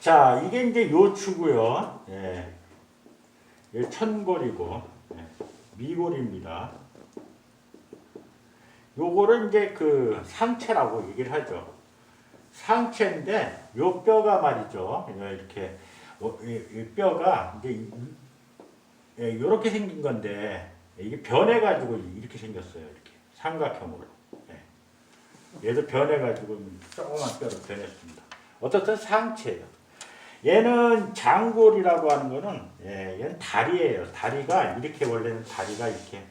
자, 이게 이제 요추고요. 예. 이게 천골이고 예. 미골입니다. 요거를 이제 그 상체라고 얘기를 하죠. 상체인데 요 뼈가 말이죠. 이렇게 어, 이, 이 뼈가 이제 이- 예, 이렇게 생긴 건데 이게 변해가지고 이렇게 생겼어요. 이렇게 삼각형으로. 예. 얘도 변해가지고 조그만 뼈로 변했습니다. 어떻든 상체예요. 얘는 장골이라고 하는 거는 예, 얘는 다리예요. 다리가 이렇게 원래는 다리가 이렇게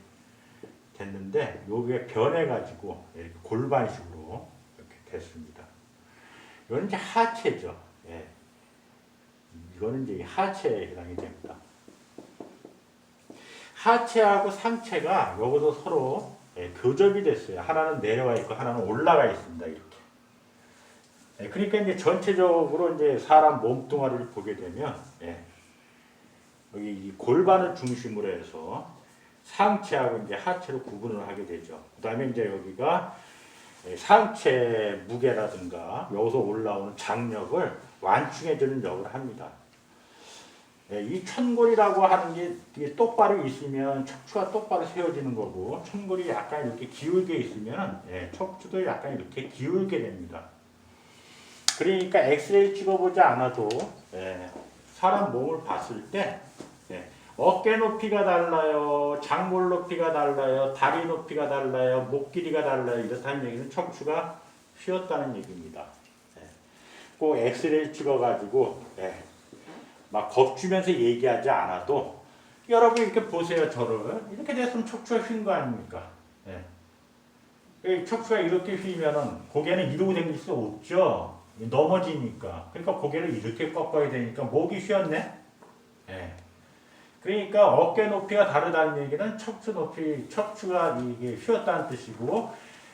됐는데 요게 변해가지고 이렇게 골반식으로 이렇게 됐습니다. 이건 이제 하체죠. 예. 이거는 이제 하체에 해당이 됩니다. 하체하고 상체가 여기서 서로 예, 교접이 됐어요. 하나는 내려와 있고 하나는 올라가 있습니다. 이렇게. 예, 그러니까 이제 전체적으로 이제 사람 몸뚱아리를 보게 되면 예, 여기 이 골반을 중심으로 해서 상체하고 이제 하체로 구분을 하게 되죠. 그다음에 이제 여기가 예, 상체 무게라든가 여기서 올라오는 장력을 완충해주는 역을 합니다. 예, 이 천골이라고 하는 게 똑바로 있으면 척추가 똑바로 세워지는 거고 천골이 약간 이렇게 기울게 있으면 예, 척추도 약간 이렇게 기울게 됩니다. 그러니까 엑스레이 찍어보지 않아도 예, 사람 몸을 봤을 때 예, 어깨 높이가 달라요, 장골 높이가 달라요, 다리 높이가 달라요, 목 길이가 달라요. 이렇다는 얘기는 척추가 휘었다는 얘기입니다. 예, 꼭 엑스레이 찍어가지고 예, 막 겁주면서 얘기하지 않아도 여러분 이렇게 보세요 저를 이렇게 됐으면 척추가 휜 거 아닙니까? 예. 이 척추가 이렇게 휘면은 고개는 이러고 다닐 수 없죠. 넘어지니까. 그러니까 고개를 이렇게 꺾어야 되니까 목이 휘었네. 예. 그러니까 어깨 높이가 다르다는 얘기는 척추 높이, 척추가 이게 휘었다는 뜻이고,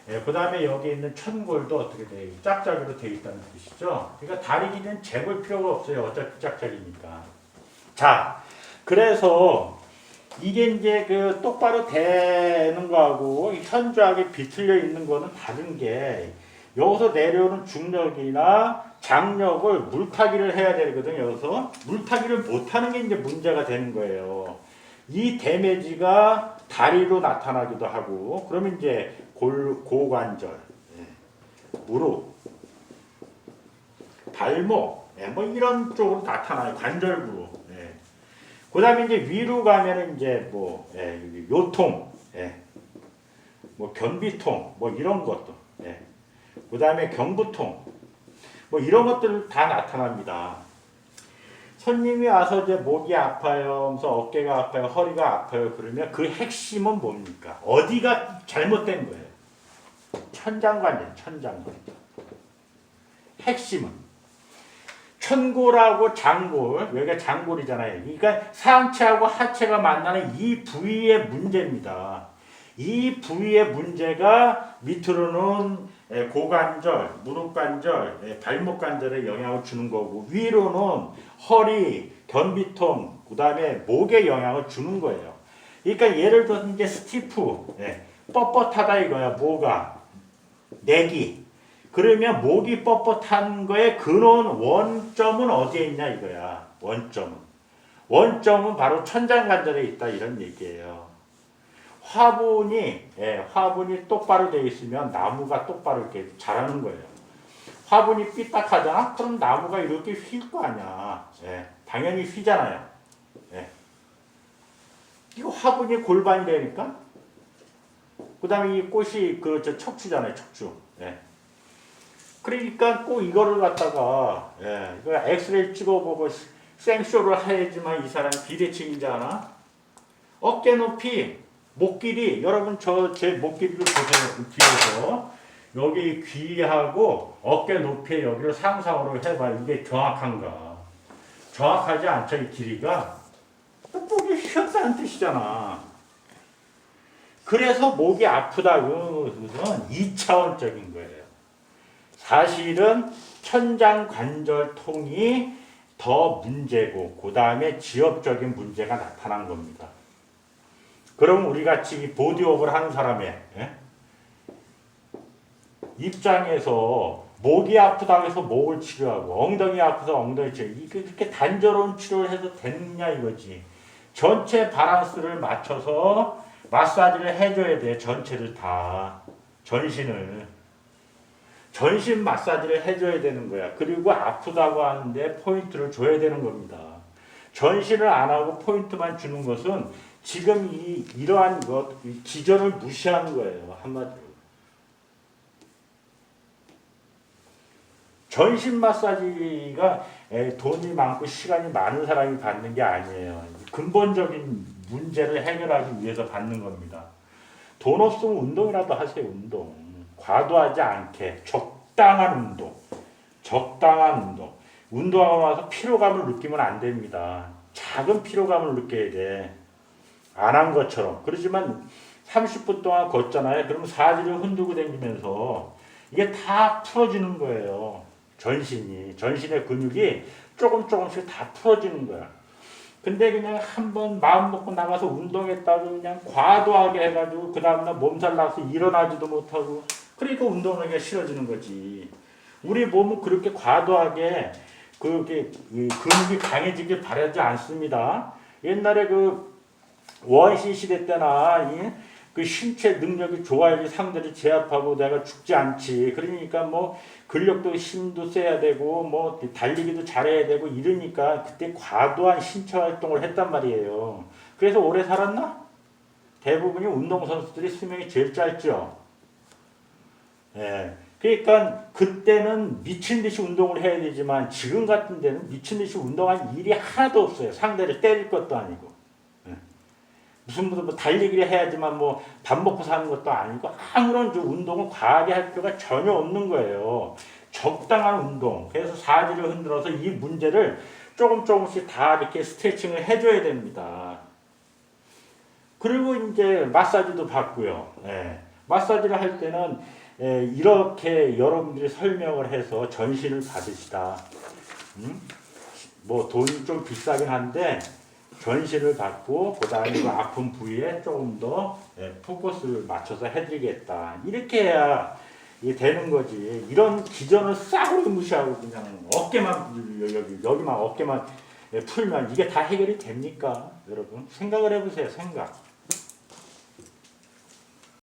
예, 그 다음에 여기 있는 천골도 어떻게 돼? 짝짝이로 돼 있다는 뜻이죠. 그러니까 다리 길이는 재볼 필요가 없어요. 어차피 짝짝이니까. 자, 그래서 이게 이제 그 똑바로 되는 거하고 현저하게 비틀려 있는 거는 다른 게 여기서 내려오는 중력이나 장력을 물타기를 해야 되거든요. 여기서 물타기를 못하는 게 이제 문제가 되는 거예요. 이 데미지가 다리로 나타나기도 하고 그러면 이제 골, 고관절, 예, 무릎, 발목, 예, 뭐 이런 쪽으로 나타나요. 관절부로. 예. 그다음에 이제 위로 가면은 이제 뭐 요통, 예, 뭐 변비통, 뭐 이런 것도. 예. 그다음에 경부통, 뭐 이런 것들 다 나타납니다. 손님이 와서 이제 목이 아파요, 하면서 어깨가 아파요, 허리가 아파요. 그러면 그 핵심은 뭡니까? 어디가 잘못된 거예요? 천장관절, 천장관. 핵심은 천골하고 장골, 여기가 장골이잖아요. 그러니까 상체하고 하체가 만나는 이 부위의 문제입니다. 이 부위의 문제가 밑으로는 예, 고관절, 무릎관절, 예, 발목관절에 영향을 주는 거고 위로는 허리, 견비통, 그 다음에 목에 영향을 주는 거예요. 그러니까 예를 들어서 이제 스티프, 예, 뻣뻣하다 이거야. 뭐가 내기. 그러면 목이 뻣뻣한 거의 근원 원점은 어디에 있냐 이거야. 원점은. 원점은 바로 천장관절에 있다 이런 얘기예요. 화분이 예, 화분이 똑바로 되어 있으면 나무가 똑바로 이렇게 자라는 거예요. 화분이 삐딱하잖아? 그럼 나무가 이렇게 휠 거 아니야. 예, 당연히 휘잖아요. 예. 이거 화분이 골반이 되니까 그 다음에 이 꽃이 그 저 척추잖아요, 척추. 예. 그러니까 꼭 이거를 갖다가 예, 이거 엑스레이 찍어보고 생쇼를 해야지만 이 사람 비대칭인지 아나? 어깨 높이, 목 길이 여러분 저 제 목 길이를 보세요 뒤에서 여기 귀하고 어깨 높이에 여기를 상상으로 해봐 이게 정확한가? 정확하지 않죠 이 길이가? 목이 휘었다는 뜻이잖아. 그래서 목이 아프다는 것은 2차원적인 거예요. 사실은 천장관절통이 더 문제고 그 다음에 지역적인 문제가 나타난 겁니다. 그럼 우리 같이 보디업을 하는 사람의 예? 입장에서 목이 아프다고 해서 목을 치료하고 엉덩이 아파서 엉덩이 치료 이게 그렇게 단조로운 치료를 해도 되느냐 이거지. 전체 바란스를 맞춰서 마사지를 해줘야 돼 전체를 다. 전신을. 전신 마사지를 해줘야 되는 거야. 그리고 아프다고 하는데 포인트를 줘야 되는 겁니다. 전신을 안 하고 포인트만 주는 것은 지금 이 이러한 것 이 기전을 무시하는 거예요 한마디로 전신 마사지가 에, 돈이 많고 시간이 많은 사람이 받는 게 아니에요. 근본적인 문제를 해결하기 위해서 받는 겁니다. 돈 없으면 운동이라도 하세요. 운동. 과도하지 않게 적당한 운동. 적당한 운동. 운동하고 나서 피로감을 느끼면 안 됩니다. 작은 피로감을 느껴야 돼. 안 한 것처럼. 그렇지만 30분 동안 걷잖아요. 그러면 사지를 흔들고 다니면서 이게 다 풀어지는 거예요. 전신이 전신의 근육이 조금 조금씩 다 풀어지는 거야. 근데 그냥 한번 마음 먹고 나가서 운동했다고 그냥 과도하게 해가지고 그 다음날 몸살 나서 일어나지도 못하고 그러니까 운동하기가 싫어지는 거지. 우리 몸은 그렇게 과도하게 그게 이 근육이 강해지길 바라지 않습니다. 옛날에 그 원시 시대 때나 이, 그 신체 능력이 좋아야지 상대를 제압하고 내가 죽지 않지. 그러니까 뭐 근력도 힘도 세야 되고 뭐 달리기도 잘해야 되고 이러니까 그때 과도한 신체 활동을 했단 말이에요. 그래서 오래 살았나? 대부분이 운동 선수들이 수명이 제일 짧죠. 예. 그러니까 그때는 미친 듯이 운동을 해야 되지만 지금 같은 데는 미친 듯이 운동할 일이 하나도 없어요. 상대를 때릴 것도 아니고. 예. 무슨 무슨 뭐 달리기를 해야지만 뭐 밥 먹고 사는 것도 아니고 아무런 저 운동을 과하게 할 필요가 전혀 없는 거예요. 적당한 운동. 그래서 사지를 흔들어서 이 문제를 조금 조금씩 다 이렇게 스트레칭을 해줘야 됩니다. 그리고 이제 마사지도 받고요. 예. 마사지를 할 때는 예, 이렇게 여러분들이 설명을 해서 전신을 받으시다. 음? 뭐 돈이 좀 비싸긴 한데 전신을 받고 그다음에 그 아픈 부위에 조금 더 예, 포커스를 맞춰서 해드리겠다. 이렇게 해야 이게 되는 거지. 이런 기전을 싸구려 무시하고 그냥 어깨만 여기 여기만 어깨만 예, 풀면 이게 다 해결이 됩니까, 여러분? 생각을 해보세요. 생각.